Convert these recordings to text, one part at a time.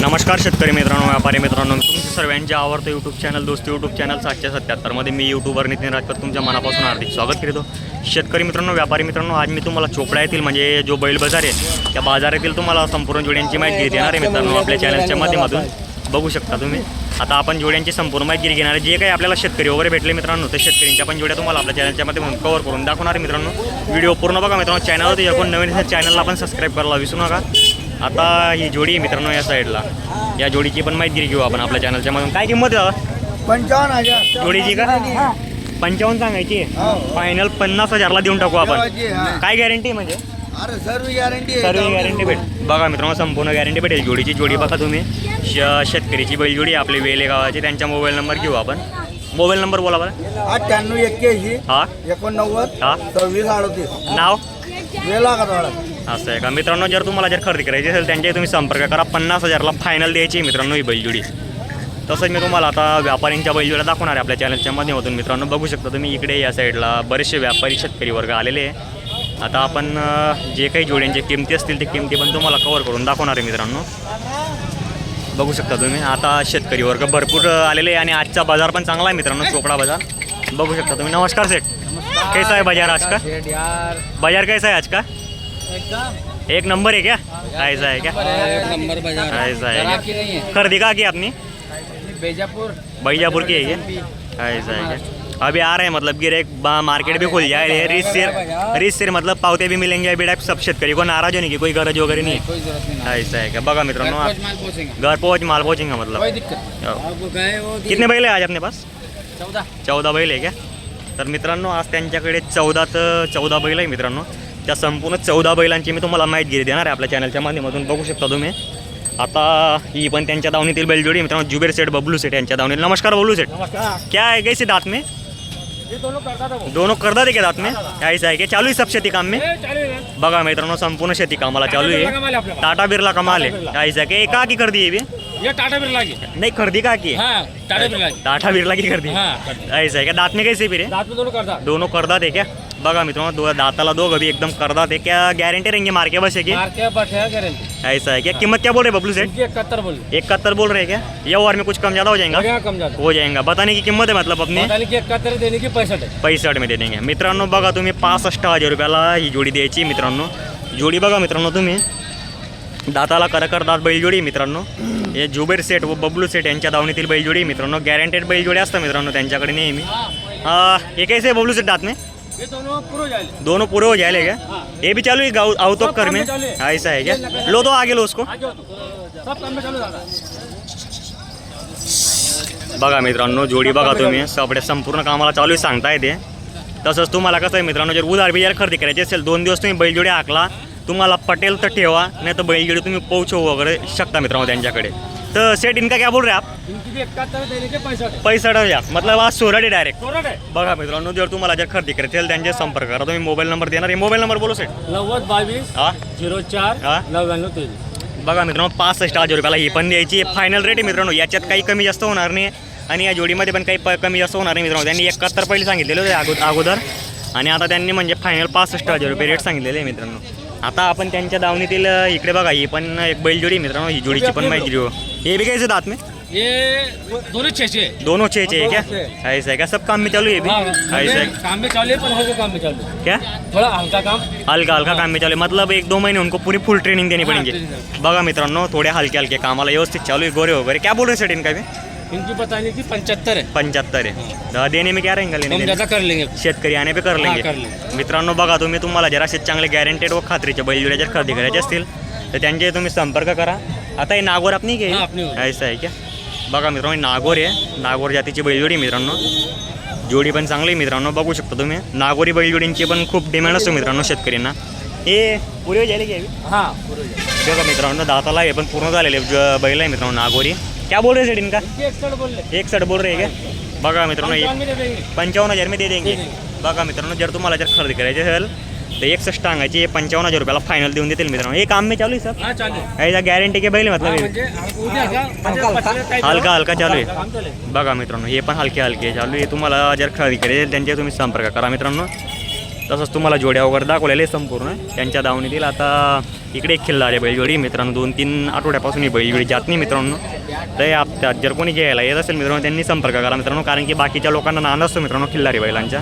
नमस्कार शेतकरी मित्रांनो व्यापारी मित्रांनो. तुमच्या सर्वांचे आवडतं YouTube channel Dost YouTube channel सातशे सत्याहत्तरमध्ये मी यूट्यूबर नितीन राजपत तुमच्या मनापासून हार्दिक स्वागत करतो. शेतकरी मित्रांनो व्यापारी मित्रांनो आज मी तुम्हाला चोपडा येथील म्हणजे जो बैल बाजार आहे त्या बाजारातील तुम्हाला संपूर्ण जोड्यांची माहिती देणार आहे मित्रांनो. आपल्या चॅनलच्या माध्यमातून बघू शकता तुम्ही. आता आपण जोड्यांची संपूर्ण माहिती घेणार आहे. जे काही आपल्याला शेतकरी वगैरे भेटले मित्रांनो ते शेतकऱ्यांच्या पण जोड्या तुम्हाला आपल्या चॅनलच्या माध्यमातून कव्हर करून दाखवणार आहे मित्रांनो. व्हिडिओ पूर्ण बघा मित्रांनो. चॅनलवरती कोण नवीन चॅनलला आपण सबस्क्राईब करायला विसरू नका. आता ही जोडी आहे मित्रांनो या साईडला. या जोडीची पण माहिती घेऊ आपण आपल्या चॅनलच्या मधून काय किंमत आहे? पंचावन्न हजार. जोडीची का? पंचावन्न सांगायची? फायनल पन्नास हजारला देऊन टाकू आपण. हा. काय गॅरंटी म्हणजे? अरे सर्व गॅरंटी सर्व गॅरंटी भेट बघा मित्रांनो संपूर्ण गॅरंटी भेटेल. जोडीची जोडी बघा तुम्ही. श शेतकरीची बैलजोडी आपली वेले गावाची. त्यांचा मोबाईल नंबर घेऊ आपण. मोबाईल नंबर बोला बरं. अठ्ठ्याण्णव एक्क्याऐंशी. हा. एकोणनव्वद. हा. सव्वीस अडतीस. नाव? वेळा का असं आहे का? मित्रांनो जर तुम्हाला जर खरेदी करायची असेल त्यांच्याही तुम्ही संपर्क करा. पन्नास हजारला फायनल द्यायची आहे मित्रांनो ही बैलजोडी. तसंच मी तुम्हाला आता व्यापाऱ्यांच्या बैलजोड्या दाखवणार आहे आपल्या चॅनलच्या माध्यमातून. मित्रांनो बघू शकता तुम्ही इकडे या साईडला बरेचसे व्यापारी शेतकरी वर्ग आलेले आहे. आता आपण जे काही जोड्यांच्या किमती असतील ते किमती पण तुम्हाला कवर करून दाखवणार आहे मित्रांनो. बघू शकता तुम्ही आता शेतकरी वर्ग भरपूर आलेले आहे आणि आजचा बाजार पण चांगला आहे मित्रांनो चोपडा बाजार. बघू शकता तुम्ही. नमस्कार सेठ. कैसा आहे बाजार आज का? बाजार कैसा है आज का? एकदम एक नंबर है क्या? ऐसा है क्या? एक नंबर बाज़ार ऐसा है क्या? की है। खरीदी कहाँ की आपने? बेजापुर। बैजापुर की है क्या ऐसा है क्या? अभी आ रहे हैं मतलब गिरे मार्केट भी खुल जाए। रिस सिर रिस सिर मतलब पावते भी मिलेंगे अभी टाइप सब शेतकरी को नाराज़ होने की? कोई गरज वगैरह नहीं है। ऐसा है क्या? बगा मित्रों घर पहुँच माल पहुँचेंगे। मतलब। हो. कितने बैल आहे आज अपने पास? चौदह। चौदा बैल आहे क्या? तर मित्रांनो आज त्यांच्याकडे चौदा तर चौदा बैल आहे मित्रांनो. त्या संपूर्ण चौदा बैलांची मी तुम्हाला माहिती देणार आहे आपल्या चॅनलच्या माध्यमातून. बघू शकता तुम्ही. आता ही पण त्यांच्या दावणीतील बैलजोडी मित्रांनो जुबेर सेठ बबलू सेठ यांच्या दावणीत नमस्कार बबलू सेठ. क्या है? कैसे दांत में? दोनों करदा दे के दांत में? ऐसा है क्या? चालू आहे सब शेती काम में? बघा मित्रांनो संपूर्ण शेती कामाला चालू आहे. टाटा बिर्ला कमाल आहे. है क्या? ये का की कर दी ये ये टाटा बिरला की. नहीं खरीदी का की? है टाटा बिरला की. टाटा बिर्ला की कर दी हाँ दी। ऐसा है क्या? दांत में कैसे फिर? रात में दोनों करदात आहे क्या? बघा मित्रांनो दो दाताला दोघं भी एकदम करदात. आहे क्या गारंटी रहेंगे मार्के बस है मार के है गारंटी ऐसा है क्या कीमत क्या बोल रहे बबलू सेठ इनकी इकहत्तर बोल इकहत्तर बोल रहे हैं क्या? ये ओवर में कुछ कम ज़्यादा हो जाएगा? यहाँ कम जाता हो जाएगा. बताने की किंमत है मतलब अपनी? बताने की इकहत्तर देने की पैंसठ है. पैसठ में दे देंगे. मित्रांनो बघा तुम्ही पासष्ट हजार रुपयाला ही जोडी द्यायची मित्रांनो. जोडी बघा मित्रांनो तुम्ही. दाताला करकर दात बैलजोडी मित्रांनो. हे जुबेर सेट व बबलू सेट यांच्या दावणीतील बैलजोडी मित्रांनो. गॅरंटेड बैलजोडी असतं मित्रांनो त्यांच्याकडे नेहमी. हे कैसे है बबलू सेट दात में? ये दोनों पूरे जाएंगे। दोनों पूरे हो जाएंगे क्या? ये भी चालू है आउट ऑफ कर में। चालू ऐसा है क्या? लो तो आगे लो उसको। हो तू। सब काम में चालू दादा बघा मित्रांनो जोडी बघा तुम्ही. सगळे संपूर्ण कामाला चालू आहे सांगता येते तसंच तुम्हाला कसं आहे मित्रांनो जर उधार बिजार खरेदी करायची असेल दोन दिवस तुम्ही बैलजोडी हाकला तुम्हाला पटेल तर ठेवा नाही तर बैलजोडी तुम्ही पोहोचवू वगैरे शकता मित्रांनो त्यांच्याकडे. तर सेट इनका क्या बोल रहे आप? इनकी भी इकहत्तर देने के पैंसठ पैसा हजार. मतलब आज सोराडी डायरेक्ट सोलह है बघा मित्रांनो जर तुम्हाला जर खरेदी करायची असेल त्यांचे संपर्क करा. तुम्ही मोबाईल नंबर देणार आहे. मोबाईल नंबर बोलो सेट नव्वद बावीस हा? झिरो चार हा? नव्याण्णव तेवीस. बघा मित्रांनो पासष्ट हजार रुपयाला ही पण द्यायची फायनल रेट आहे मित्रांनो. याच्यात काही कमी जास्त होणार नाही. आणि या जोडीमध्ये पण काही कमी जास्त होणार नाही मित्रांनो. त्यांनी एकाहत्तर पहिले सांगितलेले होते अगो अगोदर. आणि आता त्यांनी म्हणजे फायनल पासष्ट हजार रुपये रेट सांगितलेले आहे मित्रांनो. आता आपण त्यांच्या दावणीतील इकडे बघा ही पण एक बैलजोडी मित्रांनो ही जोडीची पण माहिती घेऊ हे भी कैसे दात में? ये दोनों छः छः दोनों छे छे क्या? ऐसा है क्या? सब काम में चालू है ये भी? ऐसा है। काम में चालू है पर हल्का काम में चालू क्या? थोड़ा हल्का काम। हल्का हल्का काम में चालू मतलब एक दो महिने उनको पूरी फुल ट्रेनिंग देनी पडेंगे। बघा मित्रांनो थोडे हलके हलके कामाला व्यवस्थित चालू आहे गोरे वगैरे क्या बोल रहे सेट इनका भी इनकी बताने की पंचहत्तर है। पंच्याहत्तर आहे तर देणे में क्या रहेंगे लेने हम देने? ज्यादा कर लेंगे। शेतकरी आणे पे कर हा, कर लेंगे। लेंगे. मित्रांनो बघा तुम्ही तुम्हाला जरा असे चांगले गॅरंटेड व खात्रीचे बैलजोड्या जर खरेदी करायचे असतील तर त्यांचे तुम्ही संपर्क करा. आता हे नागोर आपण घे. हा, आपली होती. ऐसा आहे क्या? बघा मित्रांनो हे नागोर आहे. नागोर जातीची बैलजोडी आहे मित्रांनो. जोडी पण चांगली आहे मित्रांनो बघू शकता तुम्ही. नागोरी बैलजोडींची पण खूप डिमांड असतो मित्रांनो शेतकऱ्यांना. हे पुरे झाले की हाँ पूरे जाएंगे। बघा मित्रांनो दाताला हे पण पूर्ण झालेले ज- बैल आहे मित्रांनो नागोरी. क्या बोल रहे सेट इनका इनकी एकसठ बोल रहे एक सट बोल रहे क्या? बघा मित्रांनो पंचावन्न हजार में दे देंगे। बघा मित्रांनो जर तुम्हाला जर खरेदी करायची असेल तर एकसष्ट टांगाची पंचावन्न हजार रुपयाला फायनल देऊन देतील मित्रांनो. हे काम में चालू आहे सर. हाँ चालू है याचा गॅरंटी के बैल हाँ, मतलब हे? का? हलका हलका चालू आहे. बघा मित्रांनो हे पण हलके हलके चालू आहे. तुम्हाला जर खरेदी करायची असेल त्यांचे तुम्ही संपर्क करा मित्रांनो. तसंच तुम्हाला जोड्या वगैरे दाखवलेले आहे संपूर्ण. त्यांच्या दावणीतील आता इकडे एक खिल्ला आहे बैलजोडी. मित्रांनो दोन तीन आठवड्यापासून ही बैलजोडी जात नाही मित्रांनो. तर हप्त्यात जर कोणी घ्यायला येत असेल मित्रांनो त्यांनी संपर्क करा मित्रांनो कारण की बाकीच्या लोकांना नांद असतो मित्रांनो खिल्लारी बैलांच्या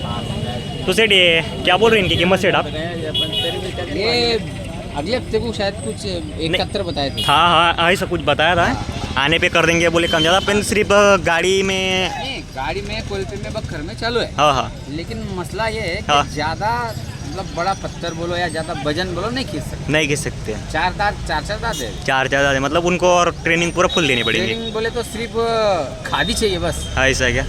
तो सेठ ये क्या बोल रहे हैं इनकी कीमत सेठ आप? ये अगले हफ्ते को शायद कुछ इकहत्तर बताए थे। हाँ हाँ ऐसा कुछ बताया था। आने पे कर देंगे बोले कम ज़्यादा अपन सिर्फ गाड़ी में गाड़ी में कोलपे में बखर में चालू है। हाँ हाँ। लेकिन मसला ये है हाँ। कि ज्यादा मतलब बड़ा पत्थर बोलो या ज़्यादा वज़न बोलो नहीं खींच सकते। नहीं खींच सकते। चार दांत चार चार दांत है। चार चार ज़्यादा मतलब उनको और ट्रेनिंग पूरा फुल देनी पड़ेगी। ट्रेनिंग बोले तो सिर्फ़ खादी चाहिए बस। हाँ ऐसा क्या?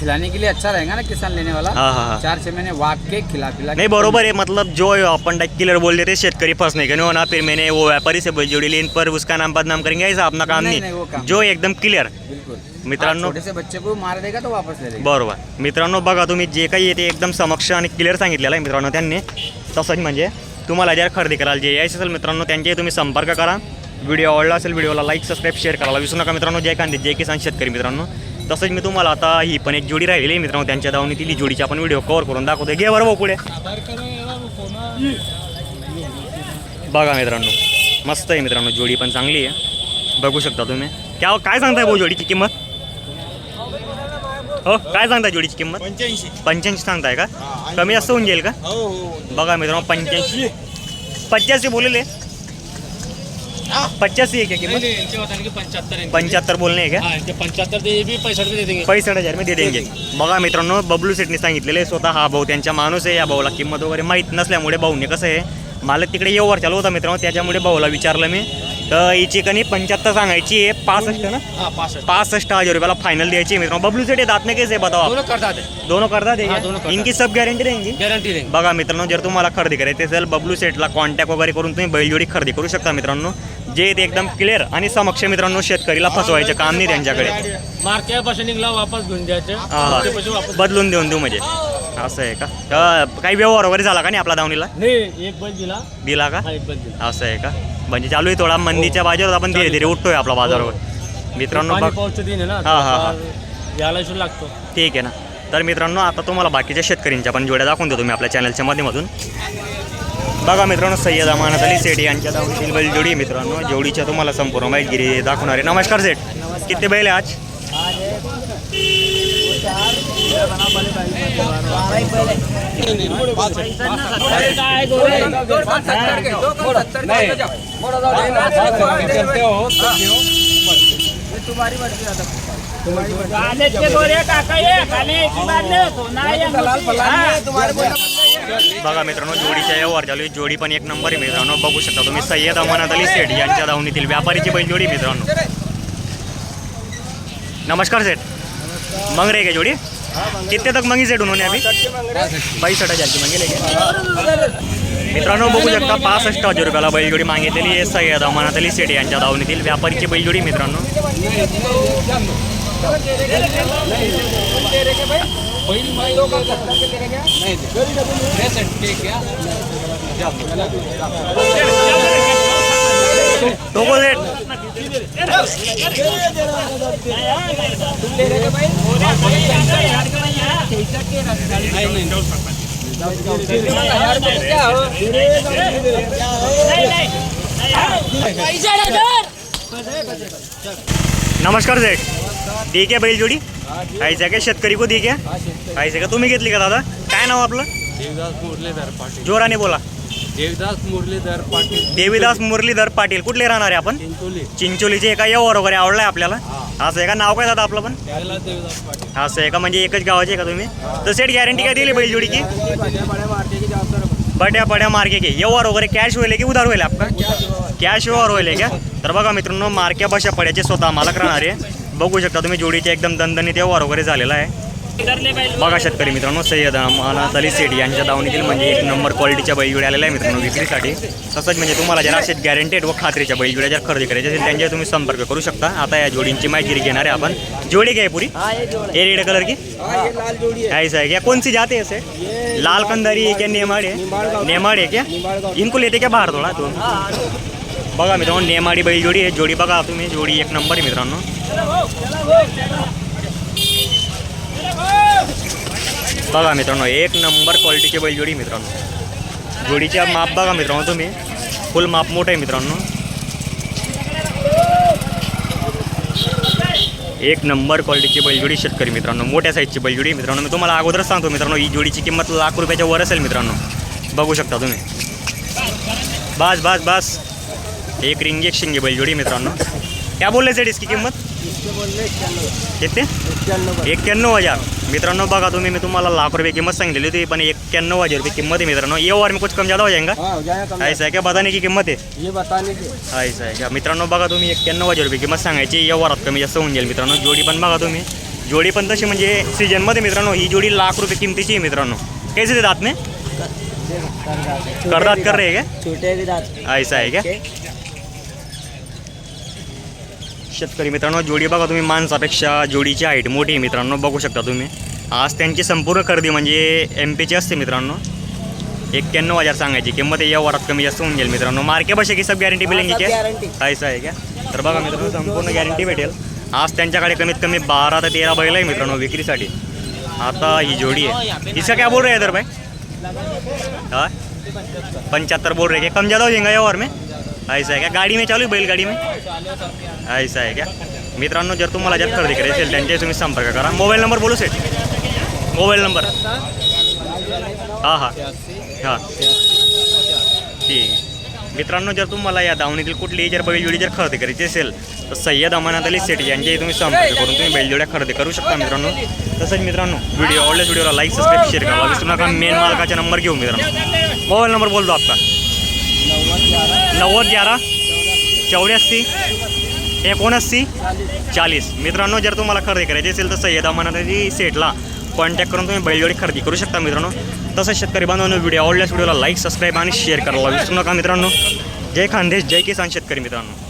खिलाने के लिए अच्छा रहेगा ना किसान लेने वाला? हाँ हाँ हाँ। चार छह महीने वाक के खिला पिला नहीं बरोबर है मतलब जो अपन किलर बोल देते शेतकरी फंसने के नहीं होना फिर मैंने वो व्यापारी से जोड़ी ली इन पर उसका नाम बदनाम करेंगे ऐसा अपना काम नहीं, जो एकदम बिल्कुल मित्रांनो बच्चे को मार देगा तो वापस ले लेगा। बरोबर. मित्रांनो बघा तुम्ही जे काही येते एकदम समक्ष आणि क्लिअर सांगितलेलं आहे मित्रांनो त्यांनी. तसंच म्हणजे तुम्हाला जर खरेदी करायला जे यायचं असेल मित्रांनो त्यांचे तुम्ही संपर्क करा. व्हिडिओ आवडला असेल व्हिडिओला लाईक सबस्क्राईब शेअर करायला विसरू नका मित्रांनो. जय कांदे जय किसान शेतकरी मित्रांनो. तसंच मी तुम्हाला आता ही पण एक जोडी राहिलेली आहे मित्रांनो त्यांच्या दावणीतील ही जोडीची आपण व्हिडिओ कव्हर करून दाखवतो घे बरं भाऊ पुढे बघा मित्रांनो मस्त आहे मित्रांनो जोडी पण चांगली आहे. बघू शकता तुम्ही. क्या काय सांगताय भाऊ जोडीची किंमत? हो काय सांगताय जोडीची किंमत? पंच्याऐंशी. पंच्याऐंशी सांगताय का? कमी जास्त होऊन जाईल का? हो हो बघा मित्रांनो पंच्याऐंशी. पचासी बोलले. पचासी आहे क्या नहीं किंमत? नहीं इनके बताने की है पंच्याहत्तर बोलणे आहे का? हाँ इनके पंचहत्तर दे ये भी पैंसठ हजार मी दे देंगे. बघा मित्रांनो बबलू सेटने सांगितलेले स्वतः हा भाऊ त्यांचा माणूस आहे या भाऊला किंमत वगैरे माहीत नसल्यामुळे भाऊने कसं आहे मला तिकडे येऊवर चालू होता मित्रांनो त्याच्यामुळे भाऊला विचारलं मी. तर हिची कनी पंच्याहत्तर सांगायची आहे. पासष्ट ना? हाँ पासष्ट. पासष्ट हजार रुपयाला फायनल द्यायची आहे मित्रांनो. बबलू सेट दात में कैसे आहे बताओ? दोनों करता दोनों हाँ, दोनों करतात. इनकी सब गॅरंटी रहेंगी? गारंटी देंगे बघा मित्रांनो जर तुम्हाला खरेदी करायची असेल बबलू सेटला कॉन्टॅक्ट वगैरे करून तुम्ही बैलजोडी खरेदी करू शकता मित्रांनो. जे ते एकदम क्लिअर आणि समक्ष मित्रांनो शेतकरीला फसवायचं काम नाही त्यांच्याकडे. मारते पासून निघला वापस घेऊन द्यायचे. हा, ते पैसे वापस. बदलून देऊन देऊ म्हणजे. असं आहे का? तर काही व्यवहार वगैरे झाला का नाही आपला दावणीला? नाही एक बैल दिला. दिला का? हा एक बैल दिला. असं आहे का? म्हणजे चालू आहे थोडा. मंदीच्या बाजारात आपण धीरे धीरे उठतोय आपला बाजारावर. मित्रांनो पाणी बघ. पाऊसचं दिन आहे ना हा, हा, हा. यायला लागतो. ठीक आहे ना. तर मित्रांनो आता तुम्हाला बाकीच्या शेतकऱ्यांच्या पण जोड्या दाखवून देतो मी आपल्या चॅनलच्या माध्यमातून. बघा मित्रांनो सय्यद अमानत अली सेठ यांच्या दावणीतील बैल जोडी. आहे मित्रांनो जोडीच्या तुम्हाला संपूर्ण माहितगिरी दाखवणार आहे. नमस्कार सेठ. किती बैल आहे आज? बघा मित्रांनो जोडीच्या व्यवहार चालू आहे. जोडी पण एक नंबर आहे मित्रांनो. बघू शकता तुम्ही सय्यद अमानत अली सेठ यांच्या धावणीतील व्यापारीची बैल जोडी मित्रांनो. नमस्कार सेठ. मग रे क्या जोड़ी? कितने तक मांगी सेट उन्होंने अभी? बाईसठ हजारची मंगी लेके। मित्रांनो बघू शकता पासष्ट हजार रुपयाला बैलजोडी मागितलेली आहे. सय्यद अमानत अली सेठ यांच्या धावणीतील व्यापारीची बैलजोडी मित्रांनो. नाही. नमस्कार सेठ दी क्या बैलजोडी ऐसा काय शेतकरी को दी क्या ऐसे का तुम्ही घेतली का दादा? काय नाव आपलं? जोराने बोला. देवदास मुरलीधर पाटील. देवीदास मुरलीधर पाटील. कुठले राहणार आहे आपण? चिंचोली. चिंचोलीचे एका व्यवहार वगैरे आवडलाय आपल्याला. असं आहे का नाव काय दादा आपलं पण? त्याला देवदास पाटील. असं आहे का म्हणजे एकच गावाचे आहे का तुम्ही? तर सेट गॅरंटी काय दिली बैलजोडीची बड्या बड्या मार्के के. व्यवहार वगैरे कॅश होईल की उधार होईल आपला? कॅश व्यवहार होईल का? तर बघा मित्रांनो मार्क्या भाषा पड्याचे स्वतः मालक राहणार. आहे बघू शकता तुम्ही जोडीचे एकदम दणदणीत व्यवहार वगैरे झालेला आहे. बघा शेतकरी मित्रांनो सय्यद अमानत अली सेठ यांच्या दावणीतील म्हणजे एक नंबर क्वालिटीच्या बैलजोड्या आलेल्या आहे मित्रांनो विक्रीसाठी. तसंच म्हणजे तुम्हाला जर असे गॅरंटेड व खात्रीच्या बैलजोड्या जर खरेदी करायच्या असेल त्यांच्यावर तुम्ही संपर्क करू शकता. आता या जोडींची माहिती घेणार आहे आपण. जोडी काय पुरी. ये रेड कलर की? लाल ऐसा है क्या कौन सी जाते हैं ऐसे लाल कंदारी है क्या नेमाड़ है नेमाड़ है क्या? इनको लेते क्या बाहर थोड़ा? तो बघा मित्रांनो नेमाडी बैल जोडी आहे. जोडी बघा तुम्ही. जोडी एक नंबर आहे मित्रांनो. बघा मित्रांनो, एक नंबर क्वालिटीची बैलजोडी मित्रांनो. जोडीच्या माप बघा मित्रांनो तुम्ही. फुल माप मोठं आहे मित्रांनो. एक नंबर क्वालिटीची बैलजोडी शेतकरी मित्रांनो. मोठ्या साईजची बैलजोडी मित्रांनो. मी तुम्हाला अगोदरच सांगतो मित्रांनो, ही जोडीची किंमत लाख रुपयाच्या वर असेल मित्रांनो. बघू शकता तुम्ही. बस बस बस. एक रिंजेक्शन घे बैलजोडी मित्रांनो. क्या बोलले सर इसकी किंमत? किती? एक्क्याण्णव हज़ार. मित्रांनो बघा तुम्ही मी तुम्हाला लाख रुपये किंमत सांगितली होती पण एक्क्याण्णव हज़ार रुपये किंमत है मित्रांनो. ये और में कुछ कम ज़्यादा हो जाएगा हाँ हो ऐसा है क्या? बताने की किंमत है ये बताने के. ऐसा आहे का मित्रांनो बघा तुम्ही एक्क्याण्णव हज़ार रुपये किंमत सांगायची या वरात कमी जास्त होऊन जाईल मित्रांनो. जोडी पण बघा तुम्ही. जोडी पण तशी म्हणजे सीजनमध्ये मित्रांनो ही जोडी लाख रुपये किमतीची आहे मित्रांनो. कैसे दे दात में करदात कर रहे हैं क्या ऐसा आहे का शेतकरी मित्रांनो जोडी बघा तुम्ही माणसापेक्षा जोडीची हाईट मोठी आहे मित्रांनो बघू शकता तुम्ही. आज त्यांची संपूर्ण खरेदी म्हणजे एम पीची असते मित्रांनो. एक्क्याण्णव हजार सांगायची किंमत या वरात कमी जास्त होऊन जाईल मित्रांनो. मार्के भाषे की सब गॅरंटी मिळेल क्या गॅरंटी ऐसा आहे का? तर बघा मित्रांनो संपूर्ण गॅरंटी भेटेल. आज त्यांच्याकडे कमीत कमी बारा ते तेरा बैल आहे मित्रांनो विक्रीसाठी. आता ही जोडी आहे. इसका क्या बोल रहे हैं इधर भाई? हाँ? पंचहत्तर बोल रहे कम ज़्यादा हो जाएगा या और में. ऐसा आहे का? गाडी में चालू बैलगाडी में? ऐसा आहे का मित्रांनो जर तुम्हाला जर खरेदी करायची असेल त्यांच्याशी तुम्ही संपर्क करा. Mobile number Bolu Seth mobile number. हां हां. हां. ठीक. आहे मित्रांनो जर तुम्हाला या दावणीतील कुठलीही जर बैलजोडी जर खरेदी करायची असेल तर सय्यद अमानात अली सेट यांच्याही तुम्ही संपर्क करून तुम्ही बैलजोड्या खरेदी करू शकता मित्रांनो. तसंच मित्रांनो व्हिडिओ आवडल्यास व्हिडिओला लाईक सबस्क्राईब शेअर करा. विसरू नका मेन मालकाचा नंबर घेऊ मित्रांनो. मोबाईल नंबर बोलतो आपका नव्वद ग्यारा. चौऱ्याऐंशी. एकोणऐंशी चाळीस. मित्रांनो जर तुम्हाला खरेदी करायची असेल तर सय्यद अमानातली सेटला कॉन्टॅक्ट करून तुम्ही बैलजोडी खरेदी करू शकता मित्रांनो. तसंच शेतकरी बांधवांनो व्हिडिओ आवडल्यास व्हिडिओला लाईक सबस्क्राईब आणि शेअर करायला विसरू नका मित्रांनो. जय खानदेश जय किसान शेतकरी मित्रांनो.